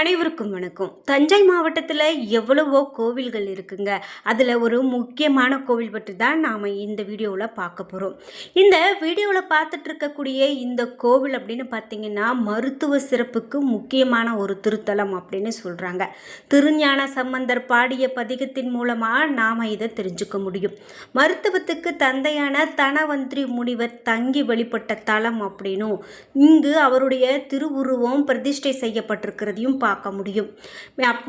அனைவருக்கும் வணக்கம். தஞ்சை மாவட்டத்தில் எவ்வளவோ கோவில்கள் இருக்குங்க. அதில் ஒரு முக்கியமான கோவில் பற்றி தான் நாம் இந்த வீடியோவில் பார்க்க போகிறோம் இந்த வீடியோவில் பார்த்துட்டு இருக்கக்கூடிய இந்த கோவில் அப்படின்னு பார்த்தீங்கன்னா மருத்துவ சிறப்புக்கு முக்கியமான ஒரு திருத்தலம் அப்படின்னு சொல்கிறாங்க திருஞான சம்பந்தர் பாடிய பதிகத்தின் மூலமாக நாம் இதை தெரிஞ்சுக்க முடியும். மருத்துவத்துக்கு தந்தையான தனவந்திரி முனிவர் தங்கி வழிபட்ட தலம் அப்படின்னும் இங்கு அவருடைய திருவுருவம் பிரதிஷ்டை செய்யப்பட்டிருக்கிறதையும் பார்க்க முடியும்.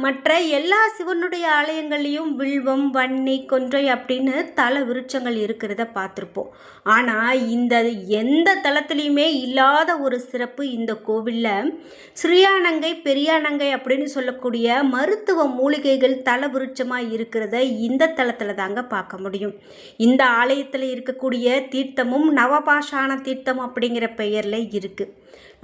மற்ற எல்லா சிவனுடைய ஆலயங்கள்லேயும் வில்வம் வன்னி கொன்றை அப்படின்னு தல விருட்சங்கள் இருக்கிறத பார்த்துருப்போம். ஆனால் இந்த எந்த தலத்துலேயுமே இல்லாத ஒரு சிறப்பு இந்த கோவிலில் ஸ்ரீயானங்கை பெரியானங்கை அப்படின்னு சொல்லக்கூடிய மருத்துவ மூலிகைகள் தல விருட்சமாக இருக்கிறத இந்த தலத்தில் தாங்க பார்க்க முடியும். இந்த ஆலயத்தில் இருக்கக்கூடிய தீர்த்தமும் நவபாஷான தீர்த்தம் அப்படிங்கிற பெயரில் இருக்குது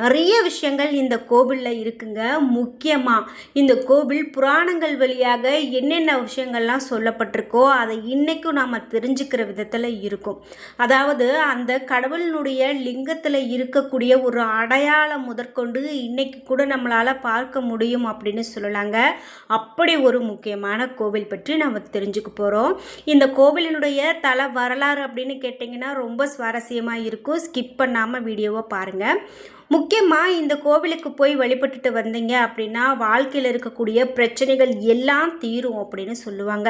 நிறைய விஷயங்கள் இந்த கோவிலில் இருக்குங்க. முக்கியமாக இந்த கோவில் புராணங்கள் வழியாக என்னென்ன விஷயங்கள்லாம் சொல்லப்பட்டிருக்கோ அதை இன்றைக்கும் நாம் தெரிஞ்சுக்கிற விதத்தில் இருக்கும். அதாவது அந்த கடவுளினுடைய லிங்கத்தில் இருக்கக்கூடிய ஒரு அடையாளம் முதற்கொண்டு இன்றைக்கி கூட நம்மளால் பார்க்க முடியும் அப்படின்னு சொல்லலாங்க. அப்படி ஒரு முக்கியமான கோவில் பற்றி நம்ம தெரிஞ்சுக்க போகிறோம் இந்த கோவிலினுடைய தல வரலாறு அப்படின்னு கேட்டிங்கன்னா ரொம்ப சுவாரஸ்யமாக இருக்கும். ஸ்கிப் பண்ணாமல் வீடியோவை பாருங்கள் முக்கியமாக இந்த கோவிலுக்கு போய் வழிபட்டுட்டு வந்தீங்க அப்படின்னா வாழ்க்கையில் இருக்கக்கூடிய பிரச்சனைகள் எல்லாம் தீரும் அப்படின்னு சொல்லுவாங்க.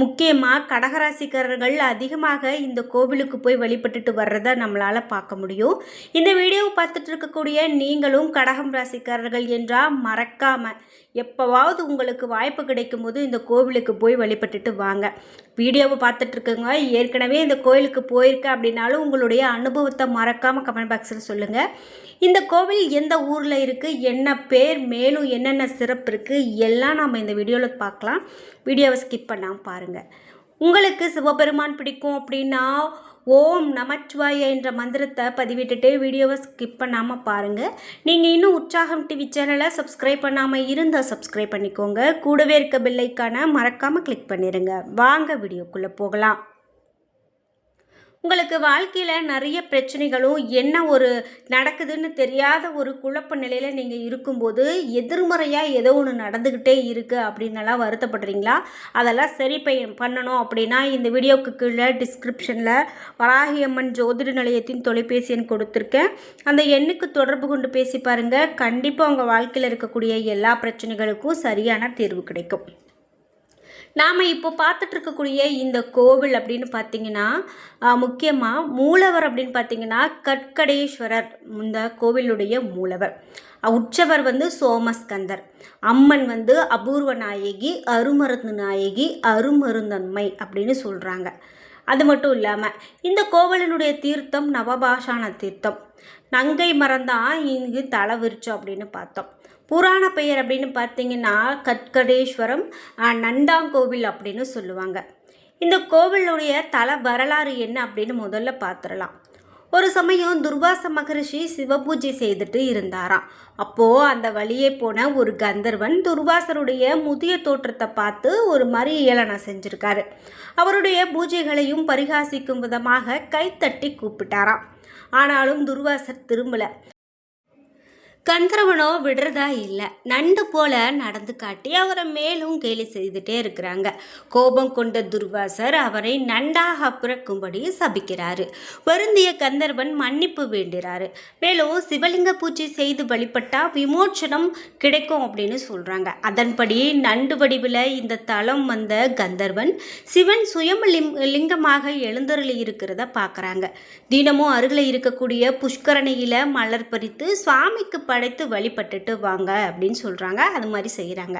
முக்கியமாக கடகராசிக்காரர்கள் அதிகமாக இந்த கோவிலுக்கு போய் வழிபட்டுட்டு வர்றதை நம்மளால் பார்க்க முடியும். இந்த வீடியோவை பார்த்துட்டு இருக்கக்கூடிய நீங்களும் கடகம் ராசிக்காரர்கள் என்றால் மறக்காமல் எப்போவாவது உங்களுக்கு வாய்ப்பு கிடைக்கும் போது இந்த கோவிலுக்கு போய் வழிபட்டுட்டு வாங்க. வீடியோவை பார்த்துட்டு இருக்கவங்க ஏற்கனவே இந்த கோயிலுக்கு போயிருக்க அப்படின்னாலும் உங்களுடைய அனுபவத்தை மறக்காமல் கமெண்ட் பாக்ஸில் சொல்லுங்கள் இந்த கோவில் எந்த ஊரில் இருக்குது என்ன பேர்? மேலும் என்னென்ன சிறப்பு இருக்குது எல்லாம் நம்ம இந்த வீடியோவில் பார்க்கலாம். வீடியோவை ஸ்கிப் பண்ணாமல் பாருங்கள் உங்களுக்கு சிவபெருமான் பிடிக்கும் அப்படின்னா ஓம் நமச்சிவாய என்ற மந்திரத்தை பதிவிட்டுட்டு வீடியோவை ஸ்கிப் பண்ணாமல் பாருங்கள் நீங்கள் இன்னும் உற்சாகம் டிவி சேனலை சப்ஸ்கிரைப் பண்ணாமல் இருந்தால் சப்ஸ்கிரைப் பண்ணிக்கோங்க. கூடவே இருக்க பில்லைக்கான மறக்காமல் கிளிக் பண்ணிடுங்க வாங்க வீடியோக்குள்ளே போகலாம். உங்களுக்கு வாழ்க்கையில் நிறைய பிரச்சனைகளும் என்ன ஒரு நடக்குதுன்னு தெரியாத ஒரு குழப்ப நிலையில் நீங்கள் இருக்கும்போது எதிர்மறையாக ஏதோ ஒன்று நடந்துக்கிட்டே இருக்குது அப்படின்னலாம் வருத்தப்படுறீங்களா? அதெல்லாம் சரி பை- பண்ணணும் அப்படின்னா இந்த வீடியோவுக்கு கீழே டிஸ்கிரிப்ஷனில் வராகியம்மன் ஜோதிட நிலையத்தின் தொலைபேசி எண் கொடுத்துருக்கேன். அந்த எண்ணுக்கு தொடர்பு கொண்டு பேசி பாருங்கள் கண்டிப்பாக உங்கள் வாழ்க்கையில் இருக்கக்கூடிய எல்லா பிரச்சனைகளுக்கும் சரியான தீர்வு கிடைக்கும். நாம் இப்போ பார்த்துட்டு இருக்கக்கூடிய இந்த கோவில் அப்படின்னு பார்த்தீங்கன்னா முக்கியமாக மூலவர் அப்படின்னு பார்த்தீங்கன்னா கற்கடேஸ்வரர் இந்த கோவிலுடைய மூலவர். உற்சவர் வந்து சோமஸ்கந்தர். அம்மன் வந்து அபூர்வ நாயகி அருமருந்து நாயகி அருமருந்தன்மை அப்படின்னு சொல்கிறாங்க அது மட்டும் இல்லாமல் இந்த கோவலனுடைய தீர்த்தம் நவபாஷான தீர்த்தம். நங்கை மரந்தான் இங்கு தலை விரிச்சோம் அப்படின்னு பார்த்தோம். புராண பெயர் அப்படின்னு பார்த்தீங்கன்னா கட்கடேஸ்வரம் நந்தாங்கோவில் அப்படின்னு சொல்லுவாங்க. இந்த கோவிலுடைய தல வரலாறு என்ன அப்படின்னு முதல்ல பார்த்துடலாம். ஒரு சமயம் துர்வாச மகரிஷி சிவபூஜை செய்துட்டு இருந்தாராம். அப்போது அந்த வழியே போன ஒரு கந்தர்வன் துர்வாசருடைய முதிய தோற்றத்தை பார்த்து ஒரு மாதிரி ஏளனம் செஞ்சுருக்காரு. அவருடைய பூஜைகளையும் பரிகாசிக்கும் விதமாக கைத்தட்டி கூப்பிட்டாராம். ஆனாலும் துர்வாசர் திரும்பல. கந்தர்வனோ விடுறதா இல்லை. நண்டு போல நடந்து காட்டி அவரை மேலும் கேலி செய்துட்டே இருக்கிறாங்க. கோபம் கொண்ட துர்வாசர் அவரை நண்டாக பிறக்கும்படி சபிக்கிறாரு. வருந்திய கந்தர்வன் மன்னிப்பு வேண்டுறாரு மேலும் சிவலிங்க பூஜை செய்து வழிபட்டா விமோச்சனம் கிடைக்கும் அப்படின்னு சொல்கிறாங்க அதன்படி நண்டு வடிவில் இந்த தலம் வந்த கந்தர்வன் சிவன் சுயம் லிம்- லிங்கமாக எழுந்தருளி இருக்கிறத பார்க்குறாங்க தினமும் அருகில் இருக்கக்கூடிய புஷ்கரணியில் மலர் பறித்து சுவாமிக்கு படைத்து வழிபட்டுட்டு வாங்க அப்படின்னு சொல்கிறாங்க அது மாதிரி செய்கிறாங்க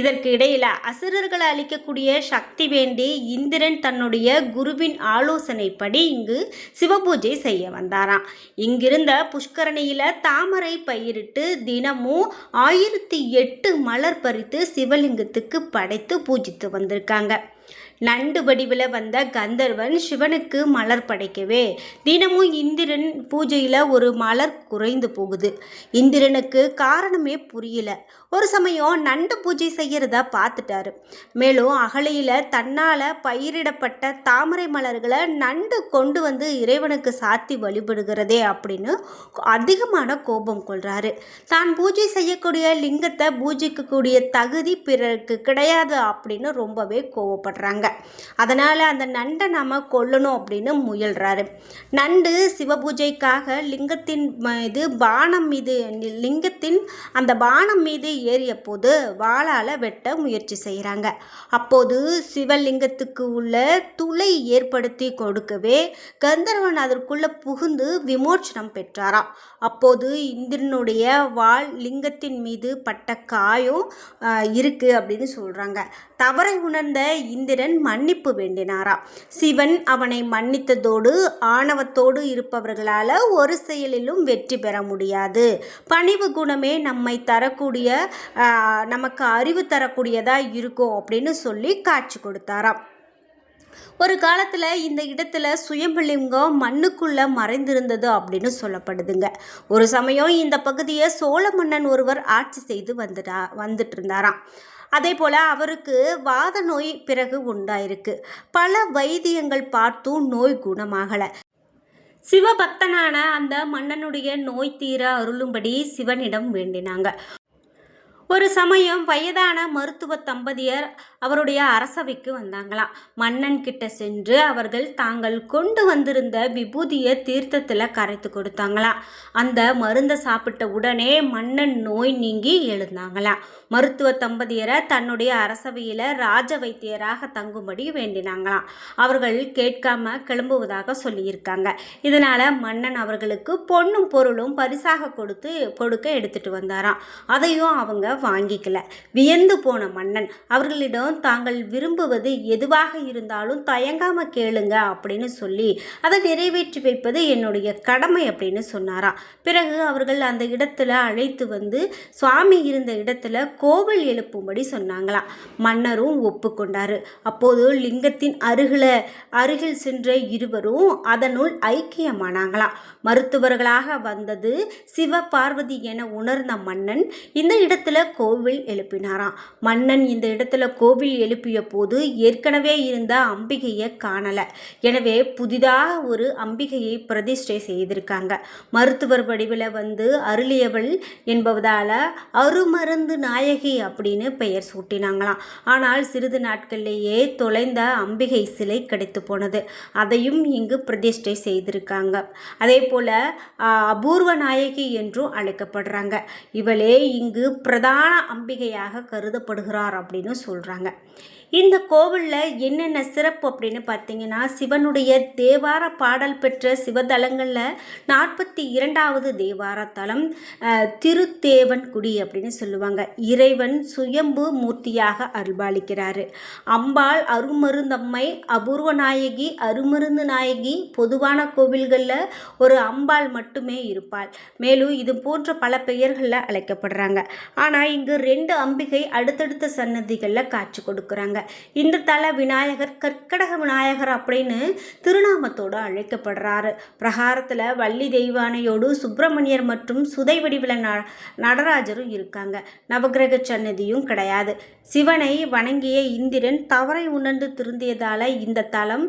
இதற்கு இடையில் அசுரர்களை அழிக்கக்கூடிய சக்தி வேண்டி இந்திரன் தன்னுடைய குருவின் ஆலோசனைப்படி இங்கு சிவபூஜை செய்ய வந்தாராம். இங்கிருந்த புஷ்கரணியில் தாமரை பயிரிட்டு தினமும் ஆயிரத்தி எட்டு மலர் பறித்து சிவலிங்கத்துக்கு படைத்து பூஜித்து வந்திருக்காங்க. நண்டு வடிவில் வந்த கந்தர்வன் சிவனுக்கு மலர் படைக்கவே. தினமும் இந்திரன் பூஜையில் ஒரு மலர் குறைந்து போகுது. இந்திரனுக்கு காரணமே புரியல. ஒரு சமயம் நண்டு பூஜை செய்கிறத பார்த்துட்டாரு. மேலும் அகலையில் தன்னால் பயிரிடப்பட்ட தாமரை மலர்களை நண்டு கொண்டு வந்து இறைவனுக்கு சாத்தி வழிபடுகிறதே அப்படின்னு அதிகமான கோபம் கொள்கிறாரு தான் பூஜை செய்யக்கூடிய லிங்கத்தை பூஜிக்கக்கூடிய தகுதி பிறருக்கு கிடையாது அப்படின்னு ரொம்பவே கோவப்படுறாங்க. அதனால் அந்த நண்டை நாம் கொல்லணும் அப்படின்னு முயல்கிறாரு நண்டு சிவபூஜைக்காக லிங்கத்தின் இது பானம் மீது லிங்கத்தின் அந்த பானம் மீது ஏறிய போது வாளால் வெட்ட முயற்சி செய்கிறாங்க அப்போது சிவலிங்கத்துக்கு உள்ள துளை ஏற்படுத்தி கொடுக்கவே கந்தர்வன் அதற்குள்ளே புகுந்து விமோச்சனம் பெற்றாராம் அப்போது இந்திரனுடைய வாள் லிங்கத்தின் மீது பட்ட காயம் இருக்குது அப்படின்னு சொல்கிறாங்க தவறை உணர்ந்த இந்திரன் மன்னிப்பு வேண்டினாராம் சிவன் அவனை மன்னித்ததோடு ஆணவத்தோடு இருப்பவர்களால் ஒரு செயலிலும் வெற்றி பெற முடியாது. பணிவு குணமே நம்மை தரக்கூடிய நமக்கு அறிவு தரக்கூடியதாக இருக்கும் அப்படின்னு சொல்லி காட்சி கொடுத்தாராம். ஒரு காலத்தில் இந்த இடத்துல சுயம்பலிங்கம் மண்ணுக்குள்ளே மறைந்திருந்தது அப்படின்னு சொல்லப்படுதுங்க. ஒரு சமயம் இந்த பகுதியை சோழ மன்னன் ஒருவர் ஆட்சி செய்து வந்துட்டா வந்துட்டு இருந்தாராம் அதே போல் அவருக்கு வாத நோய் பிறகு உண்டாயிருக்கு. பல வைத்தியங்கள் பார்த்தும் நோய் குணமாகலை. சிவபக்தனான அந்த மன்னனுடைய நோய் தீர அருளும்படி சிவனிடம் வேண்டினாங்க. ஒரு சமயம் வயதான மருத்துவ தம்பதியர் அவருடைய அரசவைக்கு வந்தாங்களாம். மன்னன் கிட்ட சென்று அவர்கள் தாங்கள் கொண்டு வந்திருந்த விபூதியை தீர்த்தத்தில் கரைத்து கொடுத்தாங்களாம். அந்த மருந்தை சாப்பிட்ட உடனே மன்னன் நோய் நீங்கி எழுந்தாங்களாம். மருத்துவ தம்பதியரை தன்னுடைய அரசவையில் ராஜ வைத்தியராக தங்கும்படி வேண்டினாங்களாம். அவர்கள் கேட்காம கிளம்புவதாக சொல்லியிருக்காங்க. இதனால் மன்னன் அவர்களுக்கு பொண்ணும் பொருளும் பரிசாக கொடுத்து கொடுக்க எடுத்துட்டு வந்தாராம். அதையும் அவங்க வாங்கிக்கல. வியந்து போன மன்னன் அவர்களிடம் தாங்கள் விரும்புவது எதுவாக இருந்தாலும் தயங்காம கேளுங்க அப்படின்னு சொல்லி அதை நிறைவேற்றி வைப்பது என்னுடைய கடமை அப்படின்னு சொன்னாராம். பிறகு அவர்கள் அந்த இடத்துல அழைத்து வந்து சுவாமி இருந்த இடத்துல கோவில் எழுப்பும்படி சொன்னாங்களாம். மன்னரும் ஒப்புக்கொண்டாரு. அப்போது லிங்கத்தின் அருகில அருகில் சென்ற இருவரும் அதனுள் ஐக்கியமானாங்களாம். மருத்துவர்களாக வந்தது சிவ பார்வதி என உணர்ந்த மன்னன் இந்த இடத்துல கோவில் எழுப்பினாராம். மன்னன் இந்த இடத்துல கோவில் எழுப்பிய போது ஏற்கனவே இருந்த அம்பிகையை காணலை. எனவே புதிதாக ஒரு அம்பிகையை பிரதிஷ்டை செய்திருக்காங்க. மருத்துவர் வடிவில் வந்து அருளியவள் என்பதால் அருமருந்து நாயகி அப்படின்னு பெயர் சூட்டினாங்களாம். ஆனால் சிறிது நாட்களிலேயே தொலைந்த அம்பிகை சிலை கிடைத்து போனது. அதையும் இங்கு பிரதிஷ்டை செய்திருக்காங்க. அதே போல் அபூர்வ நாயகி என்றும் அழைக்கப்படுறாங்க. இவளே இங்கு பிரதான அம்பிகையாக கருதப்படுகிறார் அப்படின்னு சொல்கிறாங்க இந்த கோவிலில் என்னென்ன சிறப்பு அப்படின்னு பார்த்தீங்கன்னா சிவனுடைய தேவார பாடல் பெற்ற சிவதலங்களில் நாற்பத்தி இரண்டாவது தேவார தலம் திருத்தேவன் குடி அப்படின்னு சொல்லுவாங்க. இறைவன் சுயம்பு மூர்த்தியாக அருள்பாலிக்கிறாரு. அம்பாள் அருமருந்தம்மை அபூர்வ நாயகி அருமருந்து நாயகி பொதுவான கோவில்களில் ஒரு அம்பாள் மட்டுமே இருப்பாள். மேலும் இது போன்ற பல பெயர்களில் அழைக்கப்படுறாங்க. ஆனால் இங்கு ரெண்டு அம்பிகை அடுத்தடுத்த சன்னதிகளில் காட்சி கொடுக்குறாங்க. இந்த தல விநாயகர் கற்கடக விநாயகர் அப்படின்னு திருநாமத்தோடு அழைக்கப்படுறாரு. பிரகாரத்தில் வள்ளி தெய்வானையோடு சுப்பிரமணியர் மற்றும் சுதை வடிவில் ந நடராஜரும் இருக்காங்க. நவகிரக சன்னதியும் கிடையாது. சிவனை வணங்கிய இந்திரன் தவறை உணர்ந்து திருந்தியதால் இந்த தலம்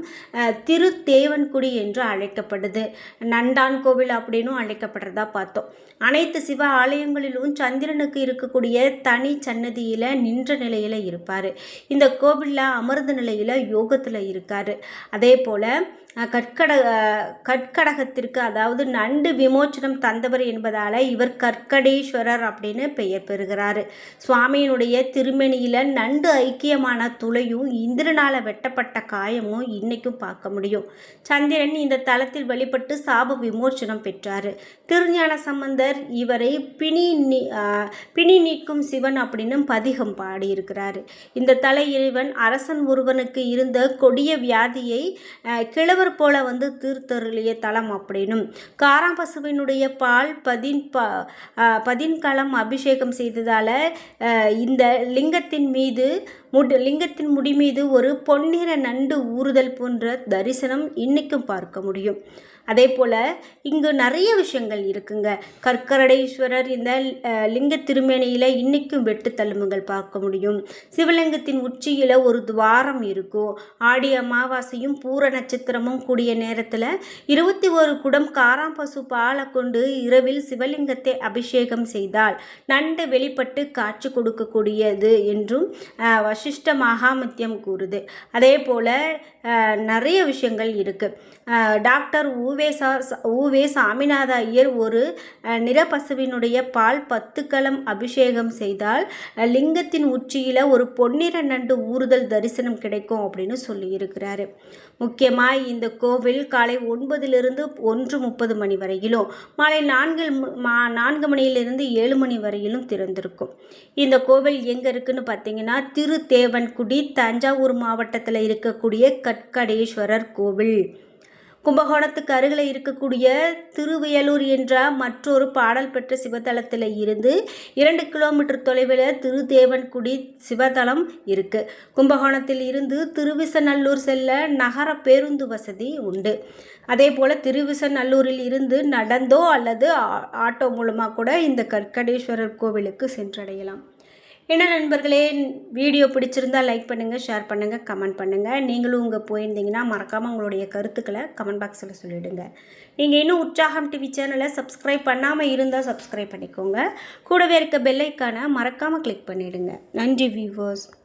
திருத்தேவன்குடி என்று அழைக்கப்படுது. நண்டான் கோவில் அப்படின்னும் அழைக்கப்படுறதா பார்த்தோம். அனைத்து சிவ ஆலயங்களிலும் சந்திரனுக்கு இருக்கக்கூடிய தனி சன்னதியில் நின்ற நிலையில் இருப்பார். இந்த கோவிலில் அமர்ந்த நிலையில் யோகத்தில் இருக்கார். அதே போல் கற்கட கற்கடகத்திற்கு அதாவது நண்டு விமோச்சனம் தந்தவர் என்பதால் இவர் கற்கடேஸ்வரர் அப்படின்னு பெயர் பெறுகிறார். சுவாமியினுடைய திருமணியில் நண்டு ஐக்கியமான துளையும் இந்திரனால் வெட்டப்பட்ட காயமும் இன்றைக்கும் பார்க்க முடியும். சந்திரன் இந்த தளத்தில் வழிபட்டு சாப விமோச்சனம் பெற்றார். திருஞான சம்பந்தர் இவரை பிணி நீ பிணி மீட்கும் சிவன் அப்படின்னு பதிகம் பாடியிருக்கிறார். இந்த தலை இறைவன் அரசன் ஒருவனுக்கு இருந்த கொடிய வியாதியை கிழவர் போல வந்து தீர்த்தருளிய தலம் அப்படின்னும். காராம்பசுவினுடைய பால் பதின் ப பதின்களம் அபிஷேகம் செய்ததால் இந்த லிங்கத்தின் மீது முடி லிங்கத்தின் முடி மீது ஒரு பொன்னிற நண்டு ஊறுதல் போன்ற தரிசனம் இன்னைக்கும் பார்க்க முடியும். அதே போல் இங்கு நிறைய விஷயங்கள் இருக்குங்க. கற்கரடேஸ்வரர் இந்த லிங்க திருமேனியில் இன்றைக்கும் வெட்டு தழும்புகள் பார்க்க முடியும். சிவலிங்கத்தின் உச்சியில் ஒரு துவாரம் இருக்கும். ஆடி அமாவாசையும் பூர நட்சத்திரமும் கூடிய நேரத்தில் இருபத்தி ஒரு குடம் காராம்பசு பாலை கொண்டு இரவில் சிவலிங்கத்தை அபிஷேகம் செய்தால் நண்டு வெளிப்பட்டு காட்சி கொடுக்கக்கூடியது என்றும் வசிஷ்ட மகாமத்தியம் கூறுது. அதே போல் நிறைய விஷயங்கள் இருக்குது டாக்டர் ஊவேசா ஊவே சாமிநாத ஐயர் ஒரு நிறப்பசுவினுடைய பால் பத்து களம் அபிஷேகம் செய்தால் லிங்கத்தின் உச்சியில் ஒரு பொன்னிற நண்டு ஊறுதல் தரிசனம் கிடைக்கும் அப்படின்னு சொல்லியிருக்கிறாரு முக்கியமாக இந்த கோவில் காலை ஒன்பதிலிருந்து ஒன்று முப்பது மணி வரையிலும் மாலை நான்கு மா நான்கு மணியிலிருந்து ஏழு மணி வரையிலும் திறந்திருக்கும். இந்த கோவில் எங்கே இருக்குன்னு பார்த்தீங்கன்னா திருத்தேவன்குடி தஞ்சாவூர் மாவட்டத்தில் இருக்கக்கூடிய கட்கடேஸ்வரர் கோவில். கும்பகோணத்துக்கு அருகில் இருக்கக்கூடிய திருவியலூர் என்ற மற்றொரு பாடல் பெற்ற சிவத்தலத்தில் இருந்து இரண்டு கிலோமீட்டர் தொலைவில் திருதேவன்குடி சிவத்தலம் இருக்குது கும்பகோணத்தில் இருந்து திருவிசநல்லூர் செல்ல நகர பேருந்து வசதி உண்டு. அதே போல் திருவிசநல்லூரில் இருந்து நடந்தோ அல்லது ஆ- ஆட்டோ மூலமாக கூட இந்த கற்கடேஸ்வரர் கோவிலுக்கு சென்றடையலாம். என்ன நண்பர்களே வீடியோ பிடிச்சிருந்தா லைக் பண்ணுங்கள் ஷேர் பண்ணுங்கள் கமெண்ட் பண்ணுங்கள் நீங்களும் உங்கள் போயிருந்தீங்கன்னா மறக்காமல் உங்களுடைய கருத்துக்களை கமெண்ட் பாக்ஸில் சொல்லிவிடுங்க நீங்கள் இன்னும் உற்சாகம் டிவி சேனலை சப்ஸ்கிரைப் பண்ணாமல் இருந்தால் சப்ஸ்கிரைப் பண்ணிக்கோங்க. கூடவே இருக்க பெல்லைக்கான மறக்காமல் கிளிக் பண்ணிவிடுங்க நன்றி வியூவர்ஸ்